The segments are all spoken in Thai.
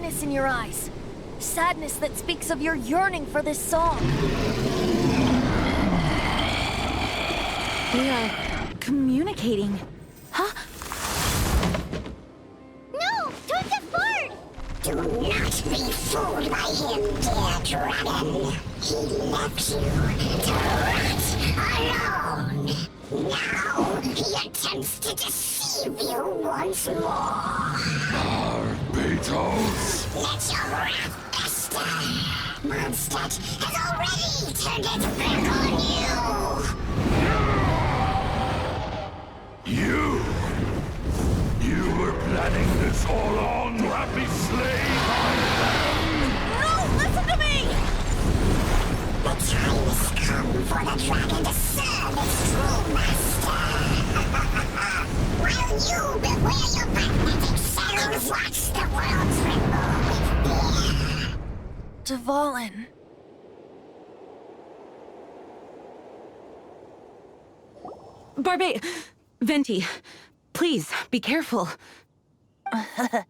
sadness in your eyes? Sadness that speaks of your yearning for this song. We are communicating. Huh? No! Don't depart! Do not be fooled by him, dear dragon. He left you to rot alone. Now he attempts to deceive you once more. Beatles! Let your wrath fester. Mondstadt has already turned its back on you. You! You were planning this all along to have me slain by them! No, listen to me! The time has come for the dragon to serve its true master. While you beware your magnetic cells, watch the world tremble with fear. Dvalin. Barbe, Venti, please be careful.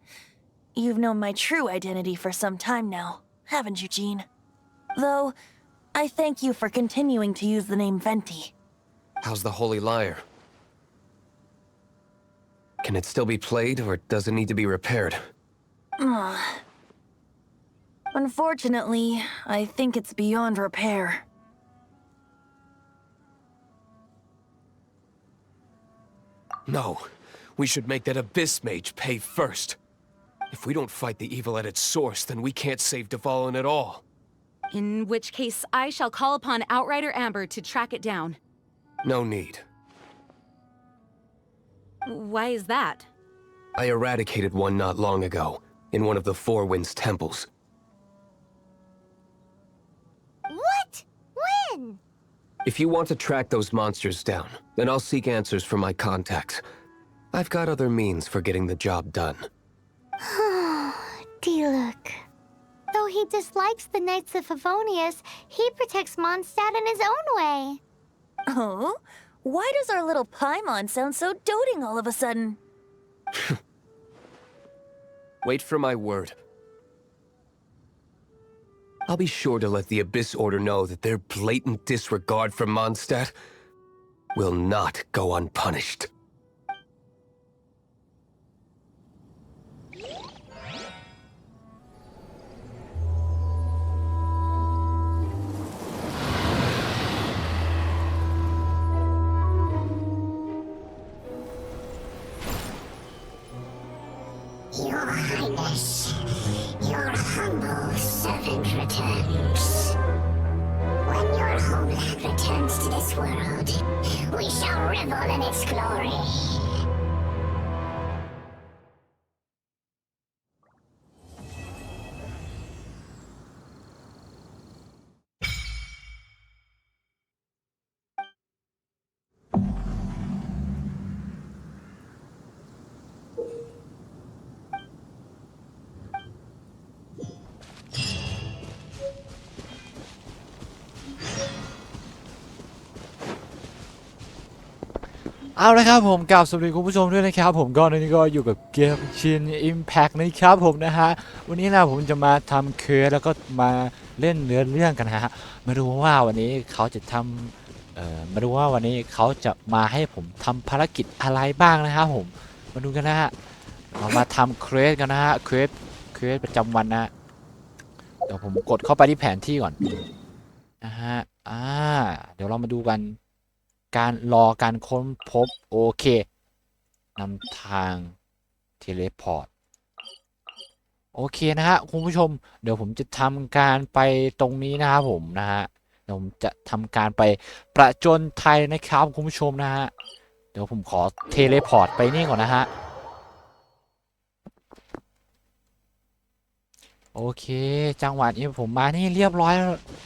You've known my true identity for some time now, haven't you, Jean? Though, I thank you for continuing to use the name Venti. How's the Holy Lyre? Can it still be played, or does it need to be repaired? Unfortunately, I think it's beyond repair. No. We should make that Abyss Mage pay first. If we don't fight the evil at its source, then we can't save Dvalin at all. In which case, I shall call upon Outrider Amber to track it down. No need. Why is that? I eradicated one not long ago, in one of the Four Winds temples. What? When? If you want to track those monsters down, then I'll seek answers from my contacts. I've got other means for getting the job done. Diluc. Though he dislikes the Knights of Favonius, he protects Mondstadt in his own way. Oh? Why does our little Paimon sound so doting all of a sudden? Wait for my word. I'll be sure to let the Abyss Order know that their blatant disregard for Mondstadt will not go unpunished. Highness, your humble servant returns. When your homeland returns to this world, we shall revel in its glory. ။ เอาละครับผมกลับสวัสดีคุณผู้ชมด้วยนะครับผมก็นนี้ก็อยู่กับเกมชิน Impact นะครับผมนะฮะวันนี้นะผมจะมาทำเควสแล้วก็มาเล่นเนื้อเรื่องกันนะฮะมาดูว่าวันนี้เขาจะทำเอ่อมาดูว่าวันนี้เขาจะมาให้ผมทำภารกิจอะไรบ้างนะครับผมมาดูกันนะฮะเรามาทำเควสกันนะฮะเควสเควสประจำวันนะเดี๋ยวผมกดเข้าไปที่แผนที่ก่อนนะฮะอ่าเดี๋ยวเรามาดูกัน การรอการค้นพบ โอเคนำทางเทเลพอร์ต โอเคนะฮะคุณผู้ชม เดี๋ยวผมจะทำการไปตรงนี้นะครับผมนะฮะเดี๋ยวผมจะทำการไปประจนไทยนะครับคุณผู้ชมนะฮะเดี๋ยวผมขอเทเลพอร์ตไปนี่ก่อนนะฮะ โอเค จังหวะนี้ผมมานี่เรียบร้อย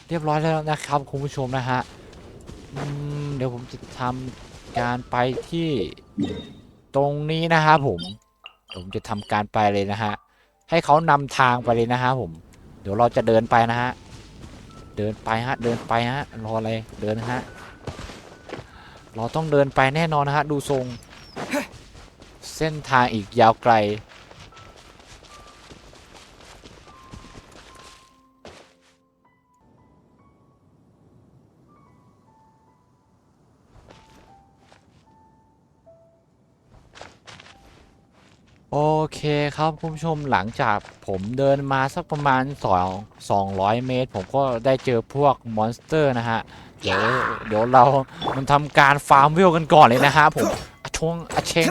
เรียบร้อยแล้วนะครับคุณผู้ชมนะฮะ อืมเดี๋ยวผมจะทำการไปที่ตรงนี้นะครับผม ผมจะทำการไปเลยนะฮะ ให้เขานำทางไปเลยนะฮะผม เดี๋ยวเราจะเดินไปนะฮะ เดินไปฮะ เดินไปฮะ รออะไร เดินฮะ เราต้องเดินไปแน่นอนนะฮะ ดูทรง เส้นทางอีกยาวไกล โอเคครับคุณผู้ชมหลังจากผมเดินมาสักประมาณ 2 200 เมตร ผมก็ได้เจอพวกมอนสเตอร์นะฮะ เดี๋ยวเดี๋ยวเรามันทำการฟาร์มเวลกันก่อนเลยนะฮะผมอชงอเชง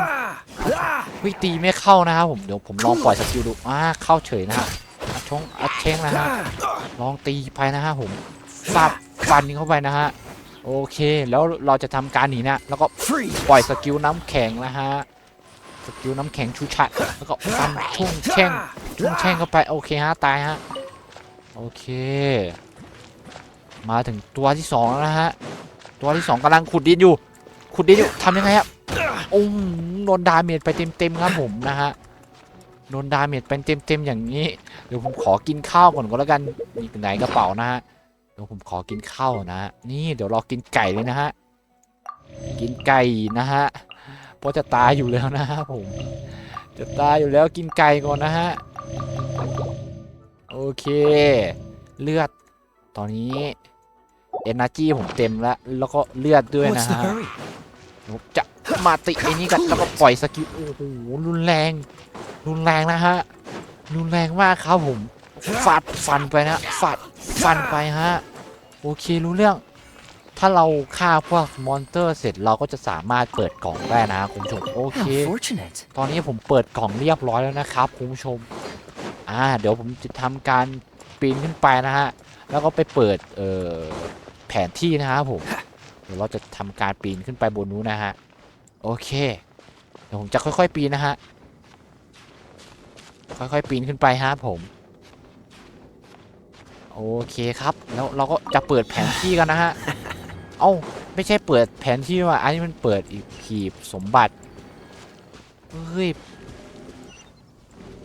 วิตีไม่เข้านะครับผมเดี๋ยวผมลองปล่อยสกิลดูอ่าเข้าเฉยนะฮะอชงอเชงนะฮะลองตีไปนะฮะผมฟาดฟันเข้าไปนะฮะโอเคแล้วเราจะทำการหนีนะแล้วก็ปล่อยสกิลน้ำแข็งนะฮะ สกิลน้ำแข็งชูชัดแล้วก็ฟันชุ่งแช่งชุ่งแช่งเข้าไปโอเคฮะตายฮะโอเค มาถึงตัวที่สองแล้วนะฮะตัวที่สองกำลังขุดดินอยู่ ขุดดินอยู่ทำยังไงครับโอ้โดนดาเมจไปเต็มๆครับผมนะฮะโดนดาเมจเป็นเต็มๆอย่างนี้เดี๋ยวผมขอกินข้าวก่อนก็แล้วกันนี่ไหนกระเป๋านะฮะเดี๋ยวผมขอกินข้าวนะนี่เดี๋ยวรอกินไก่เลยนะฮะกินไก่นะฮะ ราะจะตายอยู่แล้วนะครับผม จะตายอยู่แล้วกินไก่ก่อนนะฮะ โอเค เลือด ตอนนี้ Energy ผมเต็มแล้ว แล้วก็เลือดด้วยนะฮะผมจะมาติไอ้นี้กันแล้วก็ปล่อยสกิล โอ้โห รุนแรง รุนแรงนะฮะ รุนแรงมากครับผมฟาดฟันไปนะฟาดฟันไปฮะ โอเครู้เรื่อง ถ้าเราฆ่าพวกมอนเตอร์เสร็จเราก็จะสามารถเปิดกล่องได้นะคุณผู้ชมโอเค fortunate. ตอนนี้ผมเปิดกล่องเรียบร้อยแล้วนะครับคุณผู้ชม อ่า เดี๋ยวผมจะทำการปีนขึ้นไปนะฮะ แล้วก็ไปเปิดเอ่อแผนที่นะครับผมเดี๋ยวเราจะทำการปีนขึ้นไปบนนู้นนะฮะ โอเค เดี๋ยวผมจะค่อยๆปีนนะฮะ ค่อยๆปีนขึ้นไปฮะผมโอเคครับ แล้วเราก็จะเปิดแผนที่กันนะฮะ เอ้า ไม่ใช่เปิดแผนที่ว่าอันนี้มันเปิดอีกขีบสมบัติ เฮ้ย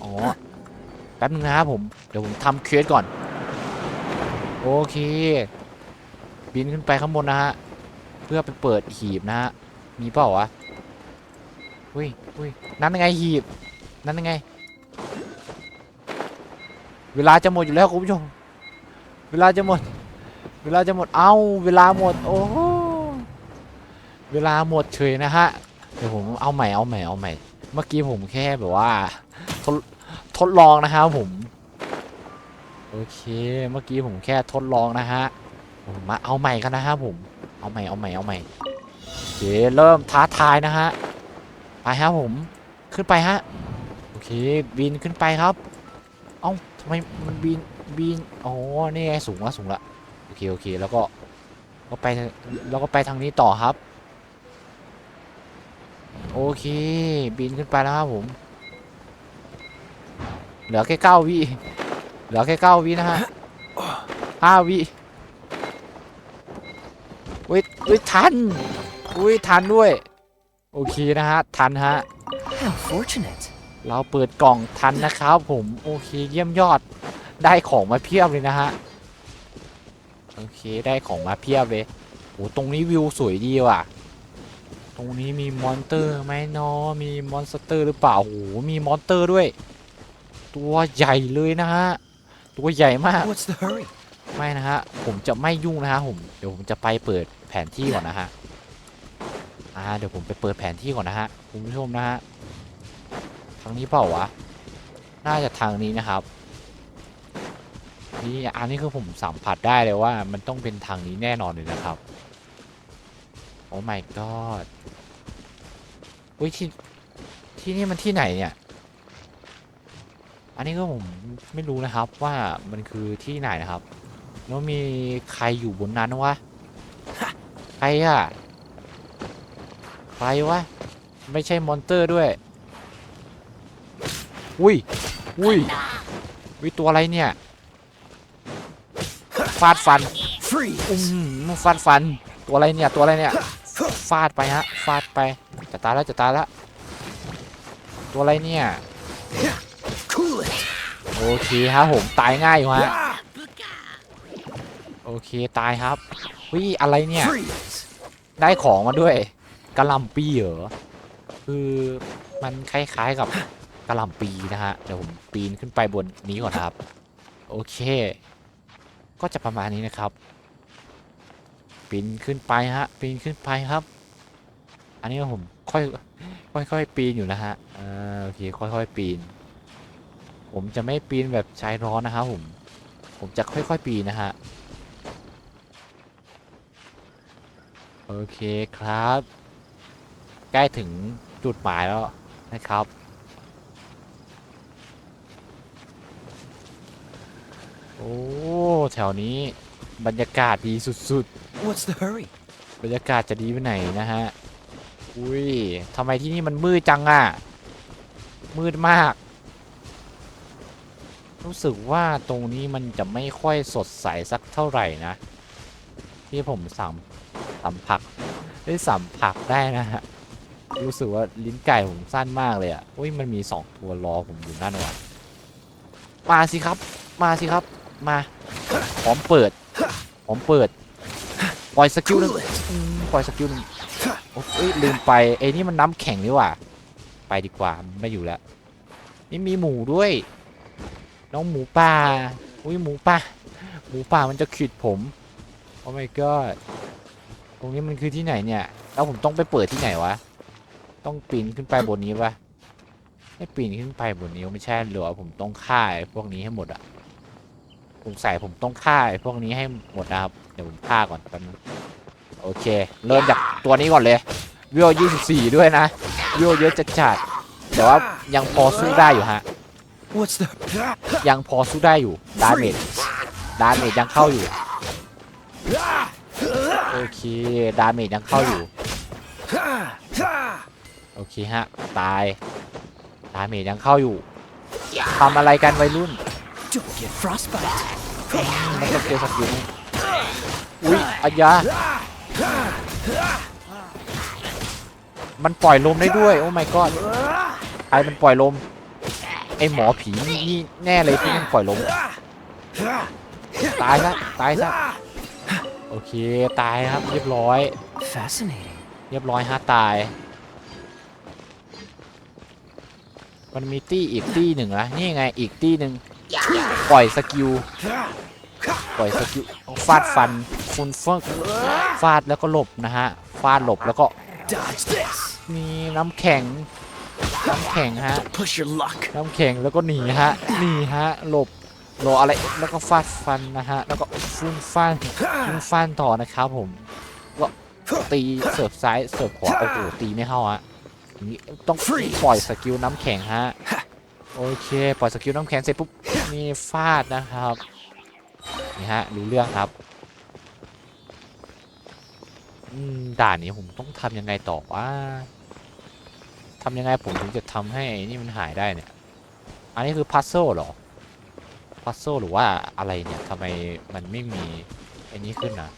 อ๋อ แป๊บนึงนะครับผม เดี๋ยวผมทำเควสก่อน โอเค บินขึ้นไปข้างบนนะฮะ เพื่อไปเปิดหีบนะฮะ มีเปล่าวะอุ้ยอุ้ยนั่นยังไงหีบ นั่นยังไง เวลาจะหมดอยู่แล้วคุณผู้ชม เวลาจะหมด เวลาจะหมด เอ้า เวลาหมด โอ้โหเวลาหมดเฉยนะฮะ เดี๋ยวผมเอาใหม่ เอาใหม่ เอาใหม่ เมื่อกี้ผมแค่แบบว่า ทดทดลองนะครับผม โอเค เมื่อกี้ผมแค่ทดลองนะฮะ ผมมาเอาใหม่กันนะครับผม เอาใหม่ เอาใหม่ เอาใหม่โอเคเริ่มท้าทายนะฮะ ไปฮะผม ขึ้นไปฮะ โอเค บินขึ้นไปครับ เอ้าทำไมมันบิน บิน อ๋อ นี่ไงสูงละสูงละ เคโอเคแล้วก็ก็ไปแล้วก็ไปทางนี้ต่อครับ โอเค บินขึ้นไปแล้วครับผม เหลือแค่เก้าวิเหลือแค่เก้าวินะฮะห้าวิอุ้ยอุ้ยทันอุ้ยทันด้วย โอเคนะฮะ ทันฮะ How fortunate. เราเปิดกล่องทันนะครับผม โอเคเยี่ยมยอดได้ของมาเพียบเลยนะฮะ โอเคได้ของมาเพียบเลยโอ้ตรงนี้วิวสวยดีว่ะ ตรงนี้มีมอนเตอร์ไหมเนอะมีมอนสเตอร์หรือเปล่าโอ้โหมีมอนเตอร์ด้วย ตัวใหญ่เลยนะฮะตัวใหญ่มาก What's the hurry? ไม่นะฮะผมจะไม่ยุ่งนะฮะผมเดี๋ยวผมจะไปเปิดแผนที่ก่อนนะฮะอ่าเดี๋ยวผมไปเปิดแผนที่ก่อนนะฮะคุณผู้ชมนะฮะทางนี้เปล่าวะน่าจะทางนี้นะครับ นี่อันนี้คือผมสัมผัสได้เลยว่ามันต้องเป็นทางนี้แน่นอนเลยนะครับ โอ้ my god อุ้ยที่ที่นี่มันที่ไหนเนี่ย อันนี้ก็ผมไม่รู้นะครับว่ามันคือที่ไหนนะครับ แล้วมีใครอยู่บนนั้นวะ ใครอะใครวะ ไม่ใช่มอนเตอร์ด้วย อุ้ย อุ้ยวิตัวอะไรเนี่ย ฟาดฟัน Freeze! อืมฟาดฟัน ตัวอะไรเนี่ย ตัวอะไรเนี่ย ฟาดไปฮะ ฟาดไป จะตายแล้ว จะตายแล้ว ตัวอะไรเนี่ย Cool it! โอเคครับผม ตายง่ายอยู่ฮะ Ah! โอเค ตายครับวิอะไรเนี่ย Freeze! ได้ของมาด้วยกะหล่ำปีเหรอ คือมันคล้ายๆกับกระหล่ำปีนะฮะ เดี๋ยวผมปีนขึ้นไปบนนี้ก่อนนะครับ โอเค ก็จะประมาณนี้นะครับปีนขึ้นไปฮะปีนขึ้นไปครับ อันนี้ผมค่อยค่อยปีนอยู่นะฮะโอเคค่อยๆปีน ผมจะไม่ปีนแบบใช้ร้อนนะครับผมผมจะค่อยๆปีนนะฮะโอเคครับ ใกล้ถึงจุดหมายแล้วนะครับ โอ้แถวนี้บรรยากาศดีสุด What's the hurry? ๆ บรรยากาศจะดีไปไหนนะฮะ อุ้ยทำไมที่นี่มันมืดจังอะมืดมาก รู้สึกว่าตรงนี้มันจะไม่ค่อยสดใสสักเท่าไหร่นะ ที่ผมสัมสัมผัสได้สัมผัสได้นะฮะ รู้สึกว่าลิ้นไก่ผมสั้นมากเลยอะอุ้ยมันมีสองตัวรอผมอยู่นั่นว่ะมาสิครับ มาสิครับ มาพร้อมเปิดพร้อมเปิดปล่อยสกิลหนึง Cool it. อืมปล่อยสกิลหนึงโอ้ยลืมไปไอ้นี่มันน้ำแข็งนี่หว่า ไปดีกว่าไม่อยู่แล้วนี่มีหมูด้วย น้องหมูป่าอุ้ยหมูป่าหมูป่ามันจะขิดผมโอ้ my god ตรงนี้มันคือที่ไหนเนี่ย แล้วผมต้องไปเปิดที่ไหนวะ ต้องปีนขึ้นไปบนนี้ปะไม่ปีนขึ้นไปบนนี้ไม่ใช่เหรอผมต้องฆ่าไอ้พวกนี้ให้หมดอะ ผมใส่ผมต้องฆ่าไอ้พวกนี้ให้หมดนะครับ เดี๋ยวผมฆ่าก่อนแป๊บนึงโอเค เริ่มจากตัวนี้ก่อนเลยวิว24ด้วยนะวิวเยอะจัดจัดๆแต่ว่ายังพอสู้ได้อยู่ฮะยังพอสู้ได้อยู่ดาเมจดาเมจยังเข้าอยู่โอเคดาเมจยังเข้าอยู่โอเคฮะตายดาเมจยังเข้าอยู่ทำอะไรกันวัยรุ่น Don't get frostbite. มันต้องเจอสกิลนี่อุ้ยอายา มันปล่อยลมได้ด้วย โอ้ my god ไอมันปล่อยลม ไอหมอผีนี่นี่แน่เลยที่มันปล่อยลม ตายซะ ตายซะ โอเค ตายครับ เรียบร้อย Fascinating. เรียบร้อยฮะตาย มันมีตี้อีกตี้หนึ่งนะนี่ไงอีกตี้หนึ่ง ปล่อยสกิล ปล่อยสกิล ฟาดฟันฟุนเฟิกฟาดแล้วก็หลบนะฮะ ฟาดหลบแล้วก็ มีน้ำแข็ง น้ำแข็งฮะ น้ำแข็งแล้วก็หนีฮะ หนีฮะ หลบรออะไร แล้วก็ฟาดฟันนะฮะ แล้วก็ฟุ้นฟันฟุ้นฟันต่อนะครับผม ก็ตีเสิร์ฟซ้าย เสิร์ฟขวา โอ้โห ตีไม่เข้าฮะต้องปล่อยสกิลน้ำแข็งฮะ โอเคปล่อยสกิลน้ำแข็งเสร็จปุ๊บมีฟาดนะครับนี่ฮะรู้เรื่องครับอืมด่านนี้ผมต้องทำยังไงต่อว่าทำยังไงผมถึงจะทำให้ไอ้นี่มันหายได้เนี่ย อันนี้คือพัซเซิลเหรอ พัซเซิลหรือว่าอะไรเนี่ยทำไมมันไม่มีไอ้นี้ขึ้นนะ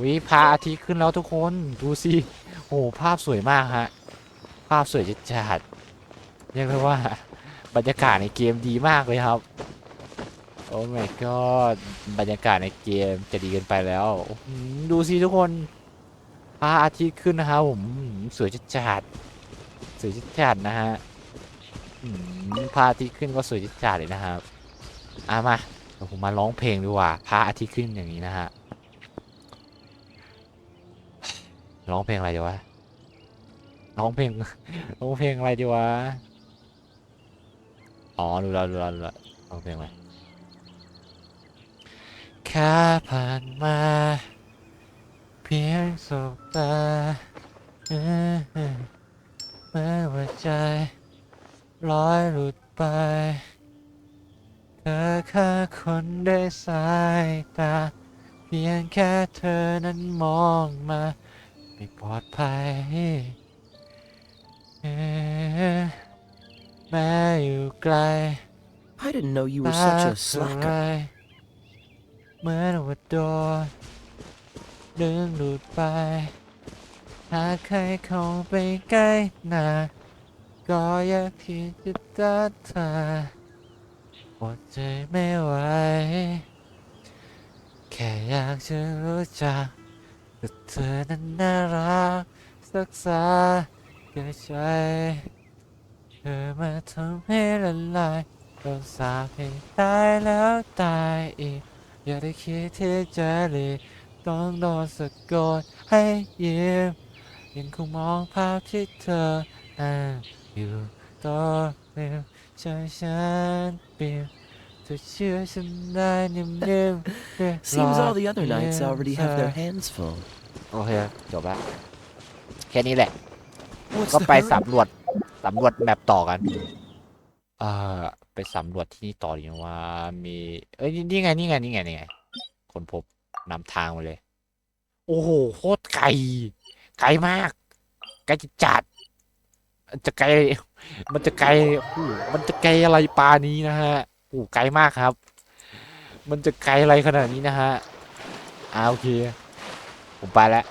วิพระอาทิตย์ขึ้นแล้วทุกคนดูสิโอ้ภาพสวยมากฮะ ภาพสวยจัด เรียกได้ว่าบรรยากาศในเกมดีมากเลยครับ โอ้ my god บรรยากาศในเกมจะดีเกินไปแล้ว ดูสิทุกคนพระอาทิตย์ขึ้นนะครับผมสวยจัดสวยจัดนะฮะพระอาทิตย์ขึ้นก็สวยจัดจ้าเลยนะครับอะมาเดี๋ยวผมมาร้องเพลงดีกว่าพระอาทิตย์ขึ้นอย่างนี้นะฮะร้องเพลงอะไรดีวะร้องเพลงร้องเพลงอะไรดีวะ อ๋อดูแล้วดูแล้วดูแล้วร้องเพลงอะไรแค่ผ่านมา เพียงสบตาเมื่อหัวใจลอยหลุดไป เธอแค่คนได้สายตา เพียงแค่เธอนั้นมองมา ไม่ปลอดภัย แม้อยู่ไกล I didn't know you were ตา such a เท่าไร slacker. เหมือนว่าโดนดึงดูดไป หากใครเข้าไปใกล้หน้าก็อยากที่จะตัดเธออดใจไม่ไหว แค่อยากจะรู้จักว่าเธอนั้นน่ารักสักสาอย่าใช้เธอมาทำให้ละลายโดนสาปให้ตายแล้วตายอีก อย่าได้คิดที่จะหลีกต้องโดนสะกดให้ยิ้มยังคงมองภาพที่เธอนั่งอยู่ต่อเร็วใจฉันเปลี่ยนเธอเชื่อฉันได้นิ่มๆเรียก Seems ร้ all อง the other knights เรียก already have เธ their อ hands full. โอเคจบแล้วแค่นี้แหละ What's ก็ the ไป hurry? สำรวจ สำรวจแมปต่อกัน เอ่อ ไปสำรวจที่นี่ต่อดีกว่า มี เอ้ย นี่ไง นี่ไง นี่ไง นี่ไง คนพบนำทางมาเลย โอ้โห โคตรไกล ไกลมาก ไกลจะจัดมันจะไกล มันจะไกลโอ้มันจะไกลอะไรปลานี้นะฮะโอ้ไกลมากครับ มันจะไกลอะไรขนาดนี้นะฮะ อ่าโอเค ผมไปแล้ว